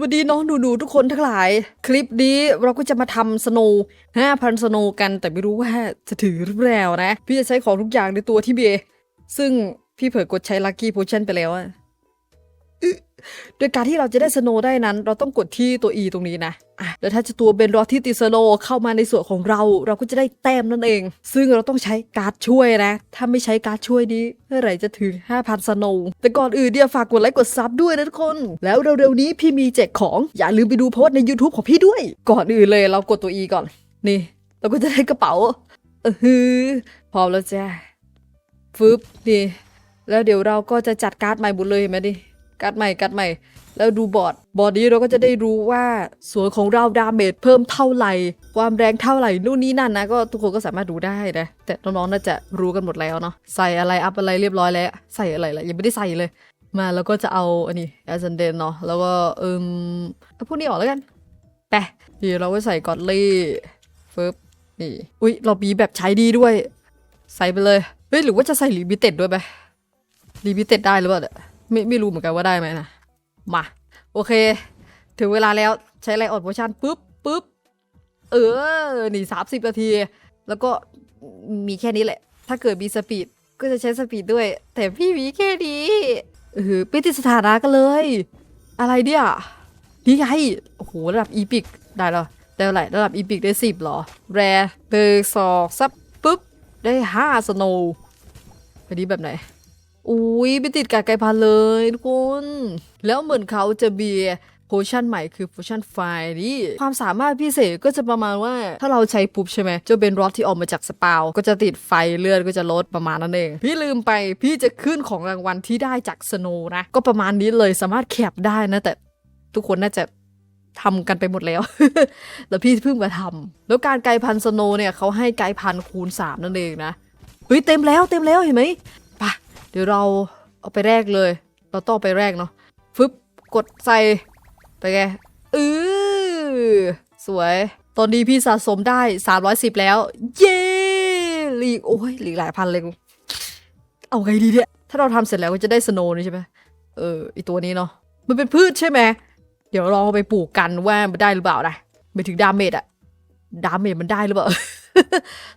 วัสดีน้องหนูๆทุกคนทั้งหลาย คลิปนี้เราก็จะมาทำสโนว์5,000 สโนว์กันแต่ไม่รู้ว่าจะถือหรือเปล่านะ พี่จะใช้ของทุกอย่างในตัวที่เบซึ่งพี่เผลอกดใช้ลัคกี้โพชั่นไปแล้วอะ โดยการที่เราจะได้สโนได้นั้น เราต้องกดที่ตัว E ตรงนี้นะอะแล้วถ้าจะตัวเบนรอที่ติสโนเข้ามาในส่วนของเรา เราก็จะได้แต้มนั่นเอง ซึ่งเราต้องใช้การ์ดช่วยนะ ถ้าไม่ใช้การ์ดช่วยนี้เมื่อไหร่จะถึง 5,000 สโนแต่ก่อนอื่นเนี่ยวฝากกดไลค์กดซับด้วยนะทุกคน แล้วเร็วๆนี้พี่มีแจกของอย่าลืมไปดูโพสใน YouTube ของพี่ด้วย ก่อนอื่นเลยเรากดตัว E ก่อน นี่ เราก็จะได้กระเป๋าเออฮือพร้อมแล้วจ้าฟึบนี่แล้วเดี๋ยวเราก็จะจัดการ์ดใหม่หมดเลยเห็นไหมดิ การ์ดใหม่การ์ดใหม่ แล้วดูบอร์ดบอร์ดนี้เราก็จะได้รู้ว่าส่วนของเราดาเมจเพิ่มเท่าไหร่ ความแรงเท่าไหร่นู่นนี่นั่นนะก็ทุกคนก็สามารถดูได้นะแต่น้องๆน่าจะรู้กันหมดแล้วเนาะใส่อะไรอัพอะไรเรียบร้อยแล้วใส่อะไรล่ะยังไม่ได้ใส่เลย มาแล้วก็จะเอาอันนี้ ascendant เนาะแล้วก็เอิมเอาพวกนี้ออกแล้วกันไปดีเราก็ใส่กอดลี่ฟึบนี่อุ๊ยเรามีแบบใช้ดีด้วย ใส่ไปเลยเฮ้ยหรือว่าจะใส่ลิมิเต็ดด้วยไหมลิมิเต็ดได้หรือเปล่าเนี่ย ไม่ไม่รู้เหมือนกันว่าได้ไหมนะมา โอเค ถึงเวลาแล้วใช้ไลออดโพชั่นปุ๊บปุ๊บเออหนีสามสิบนาที แล้วก็มีแค่นี้แหละ ถ้าเกิดมีสปีดก็จะใช้สปีดด้วย แต่พี่มีแค่นี้เออไปติดสถานะกันเลย อะไรเนี่ยนี่ไงโอ้โหระดับอีพิกได้หรอได้เท่าไหร่ระดับอีพิกได้สิบหรอ แรเบอร์สองซับปุ๊บได้ห้าสโนว์อันนี้แบบไหน อุ้ยไปติดกาไกพันเลยทุกคน แล้วเหมือนเขาจะมียโพชั่นใหม่คือโพชั่นไฟนี่ความสามารถพิเศษก็จะประมาณว่า ถ้าเราใช้ปุ๊บใช่ไหมจะเป็นรอดที่ออกมาจากสปาวก็จะติดไฟเลือดก็จะลดประมาณนั้นเอง พี่ลืมไปพี่จะขึ้นของรางวัลที่ได้จากสโนนะ ก็ประมาณนี้เลยสามารถแคปได้นะ แต่ทุกคนน่าจะทำกันไปหมดแล้ว แล้วพี่เพิ่งมาทำแล้วการไกลพันสโนเนี่ยเขาให้ไกลพันคูณสามนั่นเองนะเฮ้ยเต็มแล้วเต็มแล้วเห็นไหม ดี๋ยวเราเอาไปแรกเลย เราต้องไปแรกเนาะฟึบกดใส่ไปไงเออสวย ตอนนี้พี่สะสมได้ 310 แล้ว เย้ลีกโอ้ยหลีกหลายพันเลยเอาไงดีเนี่ยถ้าเราทำเสร็จแล้วก็จะได้สโนว์นี่ใช่ไหมเออไอตัวนี้เนาะมันเป็นพืชใช่ไหมเดี๋ยวลองเอาไปปลูกกันว่ามันได้หรือเปล่านะไม่ถึงดาเมจอะดาเมจมันได้หรือเปล่า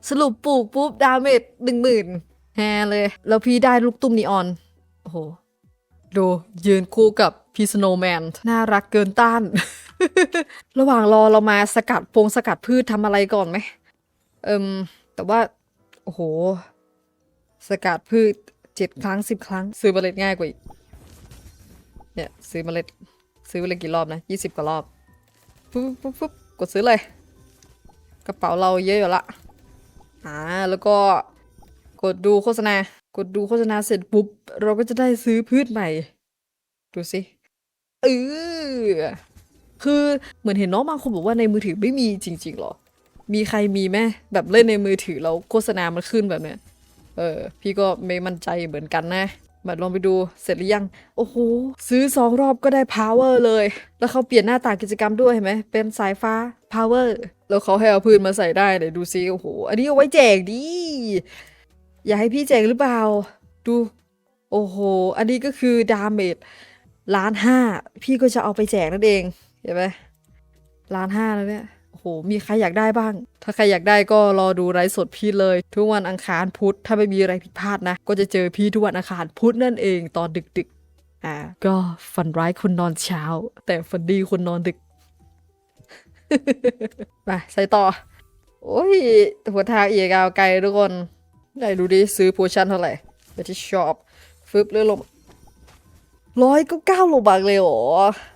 สรุปปลูกปุ๊บดาเมจหนึ่งหมื่น แฮเลย แล้วพี่ได้ลูกตุ้มนีออน โอ้โห ดูยืนคู่กับพี่สโนว์แมน น่ารักเกินต้าน ระหว่างรอเรามาสกัดพงสกัดพืชทำอะไรก่อนไหม เอิมแต่ว่า โอ้โห สกัดพืชเจ็ดครั้งสิบครั้ง ซื้อเมล็ดง่ายกว่าอีก เนี่ยซื้อเมล็ด ซื้อเมล็ดกี่รอบนะยี่สิบกว่ารอบปุ๊บปุ๊บปุ๊บกดซื้อเลย กระเป๋าเราเยอะอยู่ละอ่าแล้วก็ กดดูโฆษณา กดดูโฆษณาเสร็จปุ๊บ เราก็จะได้ซื้อพืชใหม่ ดูสิเออคือเหมือนเห็นน้องบางคนบอกว่าในมือถือไม่มีจริงๆหรอ มีใครมีไหมแบบเล่นในมือถือแล้วโฆษณามันขึ้นแบบเนี้ย เออ พี่ก็ไม่มั่นใจเหมือนกันนะมาลองไปดูเสร็จหรือยัง โอ้โห ซื้อสองรอบก็ได้ power เลย แล้วเขาเปลี่ยนหน้าตากิจกรรมด้วยเห็นไหม เป็นสายฟ้า power แล้วเขาให้เอาพืชมาใส่ได้เดี๋ยวดูซิ โอ้โห อันนี้เอาไว้แจกดิ อยากให้พี่แจกหรือเปล่า ดู โอ้โห อันนี้ก็คือดาเมจล้านห้า พี่ก็จะเอาไปแจกนั่นเอง เห็นไหมล้านห้าแล้วเนี่ย โอ้โห มีใครอยากได้บ้าง ถ้าใครอยากได้ก็รอดูไลฟ์สดพี่เลย ทุกวันอังคารพุธ ถ้าไม่มีอะไรผิดพลาดนะ ก็จะเจอพี่ทุกวันอังคารพุธนั่นเองตอนดึกๆ อ่า ก็ฝันร้ายคนนอนเช้า แต่ฝันดีคนนอนดึกไปใส่ต่อ โอ้ยหัวทางเอียกาวไกลทุกคน ไหนดูดิซื้อโพชั่นเท่าไหร่ไปที่ช็อปฟึบเลื่อนลงร้อยก็เก้าโลบักเลยเหรอ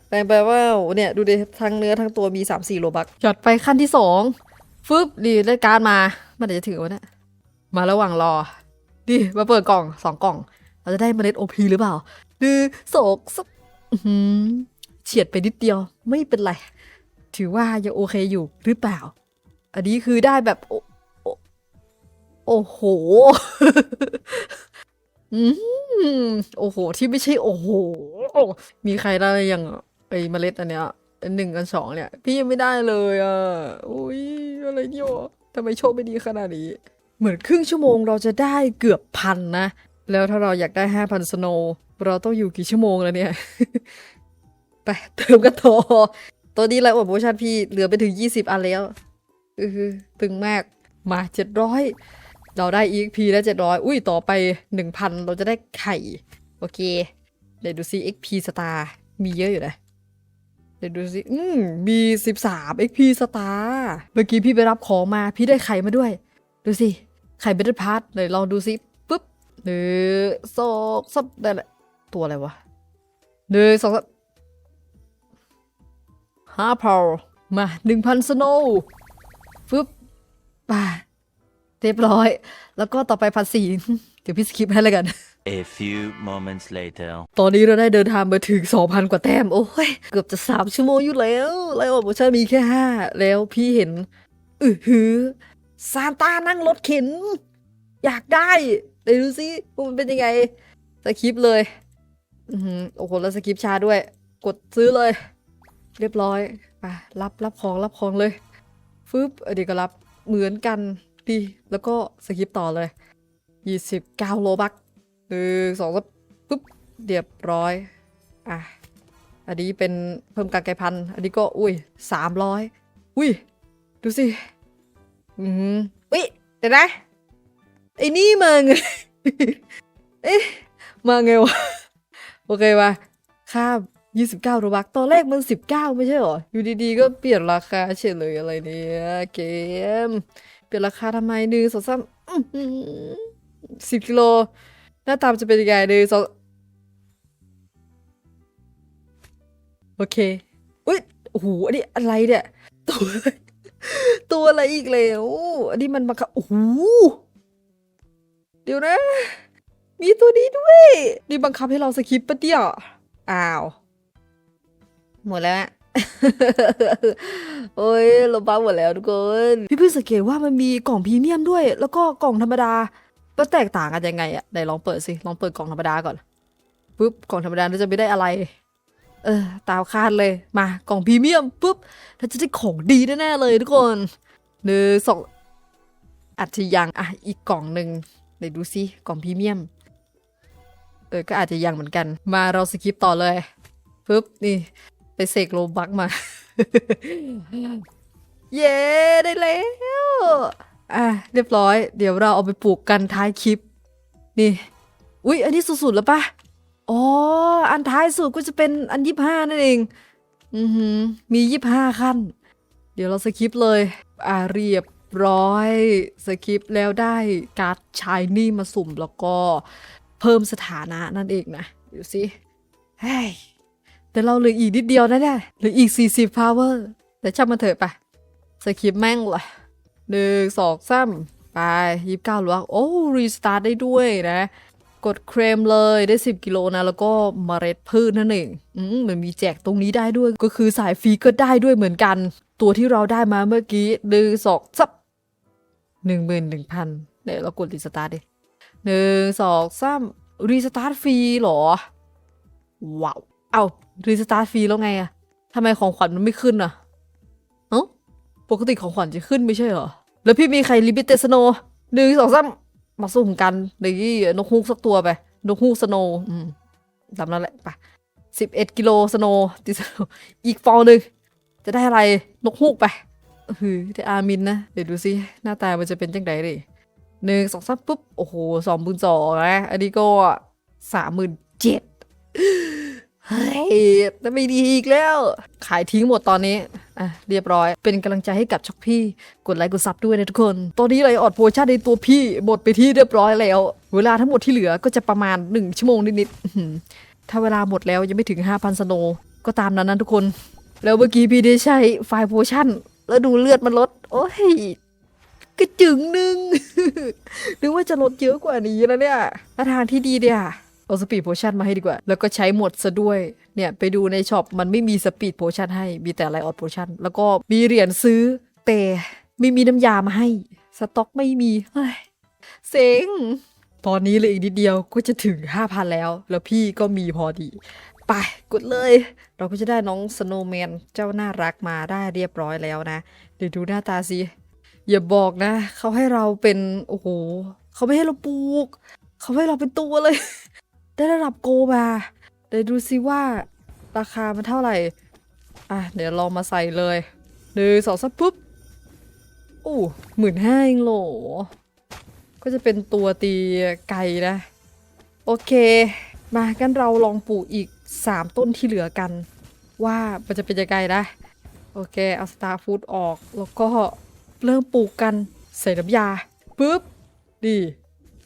แปลงไปว่าเนี่ยดูดิทั้งเนื้อทั้งตัวมีสามสี่โลบักจัดไปขั้นที่สองฟึบดีได้การมามันจะถึงวะเนี่ยมาระหว่างรอดิมาเปิดกล่องสองกล่อง เราจะได้เมล็ดโอพีหรือเปล่าหนึ่งสองสักเฉียดไปนิดเดียวไม่เป็นไร ถือว่ายังโอเคอยู่หรือเปล่า อันนี้คือได้แบบ โอ้โห อืม โอ้โห ที่ไม่ใช่โอ้โห มีใครได้ยังอะไอ้เมล็ดอันเนี้ยหนึ่งอันสองเนี่ย พี่ยังไม่ได้เลยอะอุ้ยอะไรเนี่ยทำไมโชคไม่ดีขนาดนี้ เหมือนครึ่งชั่วโมงเราจะได้เกือบพันนะ แล้วถ้าเราอยากได้ห้าพันสโนว์เราต้องอยู่กี่ชั่วโมงแล้วเนี่ย ไปเติมกันต่อตัวนี้ไลน์โปรโมชั่นพี่เหลือไปถึง20อันแล้วออตึงมาก มา700 เราได้ EXP แล้ว700 อุ้ยต่อไป 1,000 เราจะได้ไข่ โอเค เดี๋ยวดูซิ XP Star มีเยอะอยู่นะเดี๋ยวดูสิอืมมี13 XP Star เมื่อกี้พี่ไปรับของมา พี่ได้ไข่มาด้วย ดูสิ ไข่เบ t เ e อร์พาร์ทเลยลองดูสิปุ๊บหนึ่งสองสามได้แหละตัวอะไรวะหนึ่งสองสามห้าพาวมาหนึ่งพันสโนว์ปุ๊บป่า เรียบร้อย แล้วก็ต่อไปพันสี่เดี๋ยวพี่สคิปให้แล้วกัน A few moments later. ตอนนี้เราได้เดินทางมาถึง 2,000 กว่าแต้ม โอ้ย เกือบจะ 3 ชั่วโมงอยู่แล้วไลออโปรโมชั่นมีแค่ 5 แล้วพี่เห็น อือหือซานต้านั่งรถเข็น อยากได้เดี๋ยวดูสิว่ามันเป็นยังไง สคริปต์เลยอือหือโอ้โห แล้วสคริปต์ช้าด้วย กดซื้อเลย เรียบร้อยไปรับรับของรับของเลยฟึบเออเดี๋ยวก็รับเหมือนกัน ดี แล้วก็สคริปต์ต่อเลย 29 โลบักหนึ่งสองปุ๊บเรียบร้อย อะ อันนี้เป็นเพิ่มการไกลพันธุ์อันนี้ก็อุ้ยสามร้อยอุ้ย ดูสิ อืมอุ้ยเดี๋ยวนะไอ้นี่มาไงเอ๊ะมาไงวะ โอเคมาค่า29โรบักตอนแรกมัน19ไม่ใช่หรอ อยู่ดีๆ ก็เปลี่ยนราคาเฉยเลยอะไรเนี่ยเกม ลี่ยนราคาทำไมหนึ่งสองสามสิบกิโล หน้าตามจะเป็นยังไงหนึ่งสองโอเค อุ้ยโอ้โหอันนี้อะไรเนี่ย ตัว ตัวอะไรอีกแล้วอันนี้มันมาค่ะโอ้โหเดี๋ยวนะ มีตัวนี้ด้วยนี่บังคับให้เราสคิปปะเดี่ยอ้าว หมดแล้ว โอ้ยเราบ้าหมดแล้วทุกคน พี่เพิ่งสังเกตว่ามันมีกล่องพรีเมียมด้วย แล้วก็กล่องธรรมดามันแตกต่างกันยังไงอะไหนลองเปิดสิ ลองเปิดกล่องธรรมดาก่อน ปุ๊บ กล่องธรรมดาเราจะไม่ได้อะไร เออ ตามคาดเลย มา กล่องพรีเมียมปุ๊บ เราจะได้ของดีแน่ๆเลยทุกคนหนึ่งสองอาจจะยัง อะ อีกกล่องหนึ่งไหนดูสิกล่องพรีเมียม เออ ก็อาจจะยังเหมือนกัน มาเราสกิปต่อเลยปุ๊บ นี่ ไปเสกโลบักมา เย้ได้แล้ว อะเรียบร้อย เดี๋ยวเราเอาไปปลูกกันท้ายคลิป นี่ อุ๊ย อันนี้สุดๆแล้วปะอ๋อ อันท้ายสุดก็จะเป็นอันยี่ห้านั่นเอง อือหือ มียี่ห้าขั้น เดี๋ยวเราสคิปเลย อ่าเรียบร้อย สคิปแล้วได้การ์ดชายนี่มาสุ่มแล้วก็ เพิ่มสถานะนั่นเองนะ ดูสิเฮ้ย แต่เราเหลืออีกนิดเดียวนะเนี่ยเหลืออีก 40 power แต่ช่างมันเถอะไปสคริปแม่งเลยหนึ่งสองสามไปยี่สิบเก้าลวงโอ้รีสตาร์ทได้ด้วยนะ กดเครมเลยได้ 10 กิโลนะ แล้วก็เมล็ดพืชนั่นเองอืมมันมีแจกตรงนี้ได้ด้วยก็คือสายฟรีก็ได้ด้วยเหมือนกัน ตัวที่เราได้มาเมื่อกี้หนึ่งสองสับหนึ่งหมื่นหนึ่งพันเดี๋ยวเรากดรีสตาร์ทดิหนึ่งสองสามรีสตาร์ทฟรีเหรอว้าว เอารีสตาร์ทฟรีแล้วไงอะทำไมของขวัญมันไม่ขึ้นอะเอ้าปกติของขวัญจะขึ้นไม่ใช่เหรอ แล้วพี่มีใครลิมิเต็ดสโนหนึ่งสองสามมาสุ่มกันนี่นกฮูกสักตัวไป นกฮูกสโนอืมตามนั้นแหละไปสิบเอ็ดกิโลสโนติสโนอีกฟองหนึ่งจะได้อะไรนกฮูกไปฮือได้อามินนะ เดี๋ยวดูสิหน้าตามันจะเป็นจังไดดิหนึ่งสองสามปุ๊บ โอ้โหสองหมื่นสองนะ อันนี้ก็สามหมื่นเจ็ด เฮ้ยไม่ดีอีกแล้ว ขายทิ้งหมดตอนนี้ อะ เรียบร้อย เป็นกำลังใจให้กับช็อกพี่ กดไลค์กดซับด้วยนะทุกคน ตอนนี้ไลออดโพชั่นในตัวพี่หมดไปที่เรียบร้อยแล้ว เวลาทั้งหมดที่เหลือก็จะประมาณ 1 ชั่วโมงนิดๆถ้าเวลาหมดแล้วยังไม่ถึง 5,000 สโนว์ก็ตามนั้นนะทุกคน แล้วเมื่อกี้พี่ได้ใช้ไฟล์โพชั่น แล้วดูเลือดมันลด โอ้ยกระจึงหนึ่งนึกว่าจะลดเยอะกว่านี้แล้วเนี่ยทางที่ดีเนี่ย เอาสปีดโพชั่นมาให้ดีกว่า แล้วก็ใช้หมดซะด้วย เนี่ย ไปดูในช็อปมันไม่มีสปีดโพชั่นให้ มีแต่ไลออดโพชั่น แล้วก็มีเหรียญซื้อ แต่ไม่มีน้ำยามาให้ สต็อกไม่มี เฮ้ย เซ็ง ตอนนี้เลยอีกนิดเดียวก็จะถึง 5,000 แล้ว แล้วพี่ก็มีพอดี ไป กดเลย เราก็จะได้น้องสโนว์แมนเจ้าน่ารักมาได้เรียบร้อยแล้วนะ เดี๋ยวดูหน้าตาสิ อย่าบอกนะ เขาให้เราเป็น โอ้โห เขาไม่ให้เราปลูก เขาให้เราเป็นตัวเลย ได้ระดับโกมาเดี๋ยวดูซิว่าราคามันเท่าไหร่ อะ เดี๋ยวลองมาใส่เลยหนึ่งสองสามปุ๊บโอ้หมื่นห้าเองโหล ก็จะเป็นตัวตีไก่นะ โอเค มากันเราลองปลูกอีก 3 ต้นที่เหลือกัน ว่ามันจะเป็นยังไงนะ โอเค เอาสตาร์ฟูดออก แล้วก็เริ่มปลูกกันใส่น้ำยาปุ๊บดี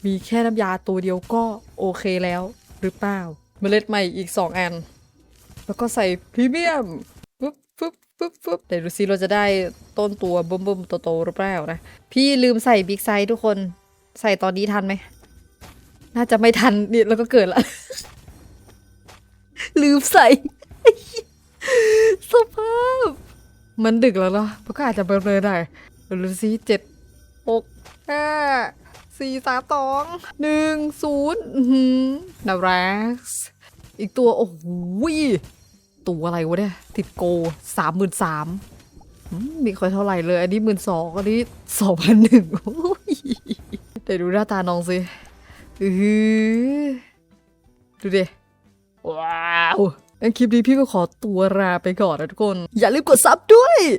มีแค่น้ำยาตัวเดียวก็โอเคแล้ว หรือเปล่า เมล็ดใหม่อีก 2 อัน แล้วก็ใส่พรีเมียมปุ๊บปุ๊บปุ๊บปุ๊บเดี๋ยวดูซิเราจะได้ต้นตัวบึ้มบึ้มโตๆหรือเปล่านะ พี่ลืมใส่บิ๊กไซส์ทุกคนใส่ตอนนี้ทันไหม น่าจะไม่ทันนี่แล้วก็เกิดละ ลืมใส่ สภาพ มันดึกแล้วเนาะมันก็อาจจะเบลอๆได้ดูดูซิเจ็ดหกห้า สี่สามสองหนึ่งศูนย์นารักอีกตัวโอ้โหตัวอะไรวะเนี่ย ติดโกสามหมื่นสามมีค่อยเท่าไหร่เลย อันนี้หมื่นสองอันนี้สองพันหนึ่งเดี๋ยวดูหน้าตาน้องสิดูดิ ว้าวงั้นคลิปนี้พี่ก็ขอตัวลาไปก่อนนะทุกคน อย่าลืมกดซับด้วย